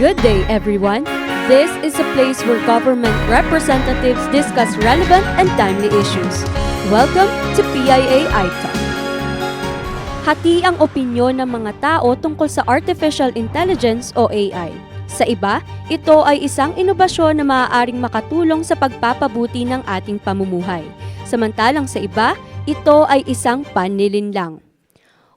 Good day, everyone. This is a place where government representatives discuss relevant and timely issues. Welcome to PIA iTalk. Hati ang opinyon ng mga tao tungkol sa artificial intelligence o AI. Sa iba, ito ay isang inobasyon na maaaring makatulong sa pagpapabuti ng ating pamumuhay. Samantalang sa iba, ito ay isang panlilinlang.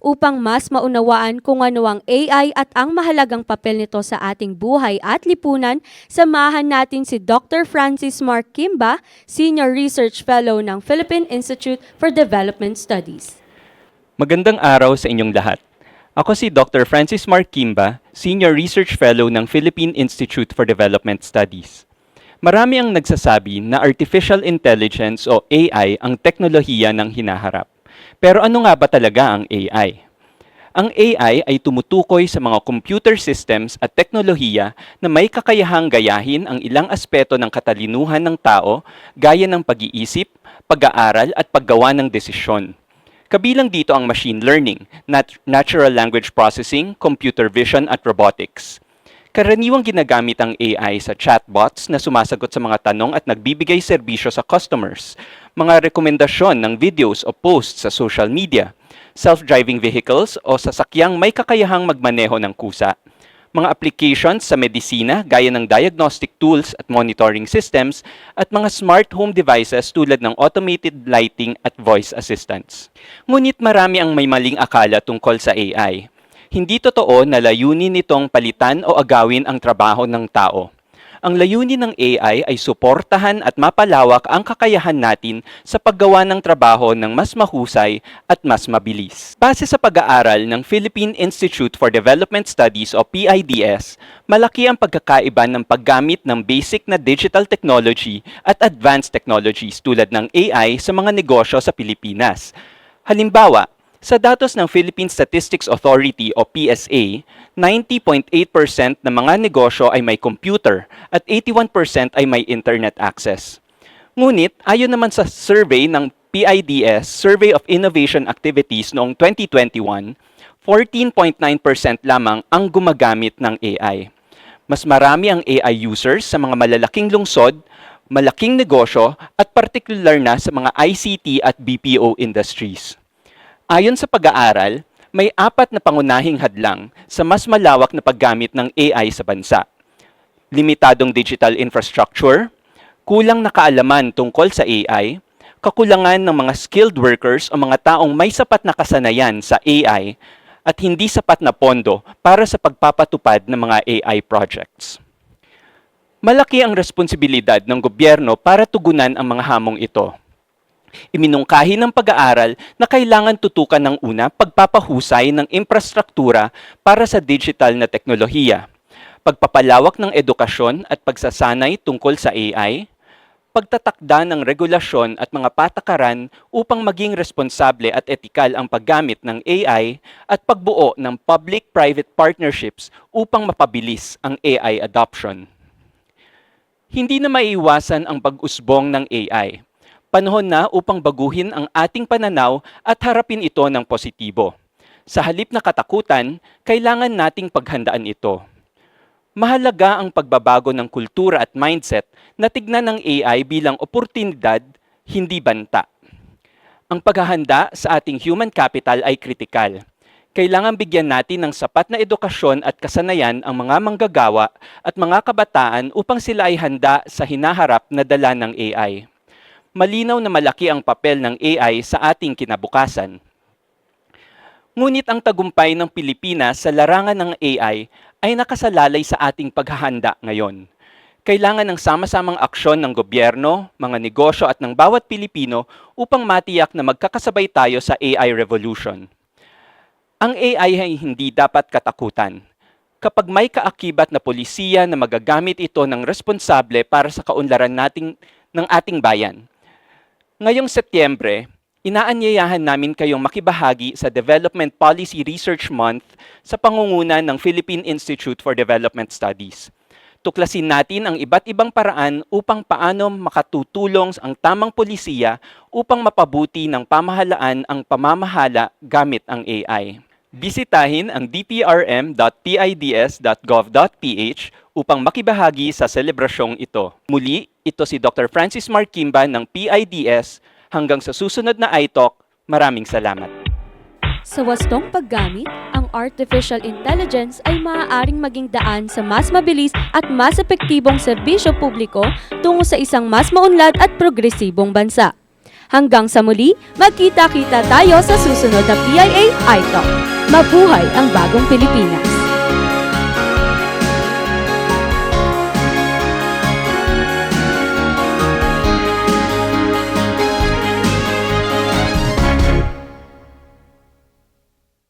Upang mas maunawaan kung ano ang AI at ang mahalagang papel nito sa ating buhay at lipunan, samahan natin si Dr. Francis Mark Kimba, Senior Research Fellow ng Philippine Institute for Development Studies. Magandang araw sa inyong lahat. Ako si Dr. Francis Mark Kimba, Senior Research Fellow ng Philippine Institute for Development Studies. Marami ang nagsasabi na artificial intelligence o AI ang teknolohiya ng hinaharap. Pero ano nga ba talaga ang AI? Ang AI ay tumutukoy sa mga computer systems at teknolohiya na may kakayahang gayahin ang ilang aspeto ng katalinuhan ng tao gaya ng pag-iisip, pag-aaral at paggawa ng desisyon. Kabilang dito ang machine learning, nat- natural language processing, computer vision at robotics. Karaniwang ginagamit ang AI sa chatbots na sumasagot sa mga tanong at nagbibigay serbisyo sa customers, mga rekomendasyon ng videos o posts sa social media, self-driving vehicles o sasakyang may kakayahang magmaneho ng kusa, mga applications sa medisina gaya ng diagnostic tools at monitoring systems, at mga smart home devices tulad ng automated lighting at voice assistants. Ngunit marami ang may maling akala tungkol sa AI. Hindi totoo na layunin nitong palitan o agawin ang trabaho ng tao. Ang layunin ng AI ay suportahan at mapalawak ang kakayahan natin sa paggawa ng trabaho ng mas mahusay at mas mabilis. Base sa pag-aaral ng Philippine Institute for Development Studies o PIDS, malaki ang pagkakaiba ng paggamit ng basic na digital technology at advanced technologies tulad ng AI sa mga negosyo sa Pilipinas. Halimbawa, sa datos ng Philippine Statistics Authority o PSA, 90.8% ng mga negosyo ay may computer at 81% ay may internet access. Ngunit, ayon naman sa survey ng PIDS, Survey of Innovation Activities noong 2021, 14.9% lamang ang gumagamit ng AI. Mas marami ang AI users sa mga malalaking lungsod, malaking negosyo at partikular na sa mga ICT at BPO industries. Ayon sa pag-aaral, may apat na pangunahing hadlang sa mas malawak na paggamit ng AI sa bansa. Limitadong digital infrastructure, kulang na kaalaman tungkol sa AI, kakulangan ng mga skilled workers o mga taong may sapat na kasanayan sa AI, at hindi sapat na pondo para sa pagpapatupad ng mga AI projects. Malaki ang responsibilidad ng gobyerno para tugunan ang mga hamong ito Iminungkahi ng pag-aaral na kailangan tutukan ng una pagpapahusay ng infrastruktura para sa digital na teknolohiya, pagpapalawak ng edukasyon at pagsasanay tungkol sa AI, pagtatakda ng regulasyon at mga patakaran upang maging responsable at etikal ang paggamit ng AI at pagbuo ng public-private partnerships upang mapabilis ang AI adoption. Hindi na maiiwasan ang pag-usbong ng AI panahon na upang baguhin ang ating pananaw at harapin ito ng positibo. Sa halip na katakutan, kailangan nating paghandaan ito. Mahalaga ang pagbabago ng kultura at mindset na tignan ng AI bilang oportunidad, hindi banta. Ang paghahanda sa ating human capital ay kritikal. Kailangan bigyan natin ng sapat na edukasyon at kasanayan ang mga manggagawa at mga kabataan upang sila ay handa sa hinaharap na dala ng AI malinaw na malaki ang papel ng AI sa ating kinabukasan. Ngunit ang tagumpay ng Pilipinas sa larangan ng AI ay nakasalalay sa ating paghahanda ngayon. Kailangan ng sama-samang aksyon ng gobyerno, mga negosyo at ng bawat Pilipino upang matiyak na magkakasabay tayo sa AI revolution. Ang AI ay hindi dapat katakutan. Kapag may kaakibat na polisiya na magagamit ito ng responsable para sa kaunlaran nating, ng ating bayan, Ngayong Setyembre, inaanyayahan namin kayong makibahagi sa Development Policy Research Month sa pangunguna ng Philippine Institute for Development Studies. Tuklasin natin ang iba't ibang paraan upang paano makatutulong ang tamang polisiya upang mapabuti ng pamahalaan ang pamamahala gamit ang AI. Bisitahin ang dprm.pids.gov.ph upang makibahagi sa selebrasyong ito. Muli, ito si Dr. Francis Marquimba ng PIDS. Hanggang sa susunod na iTalk, maraming salamat. Sa wastong paggamit, ang artificial intelligence ay maaaring maging daan sa mas mabilis at mas epektibong serbisyo publiko tungo sa isang mas maunlad at progresibong bansa. Hanggang sa muli, magkita-kita tayo sa susunod na PIA iTalk. Mabuhay ang bagong Pilipinas!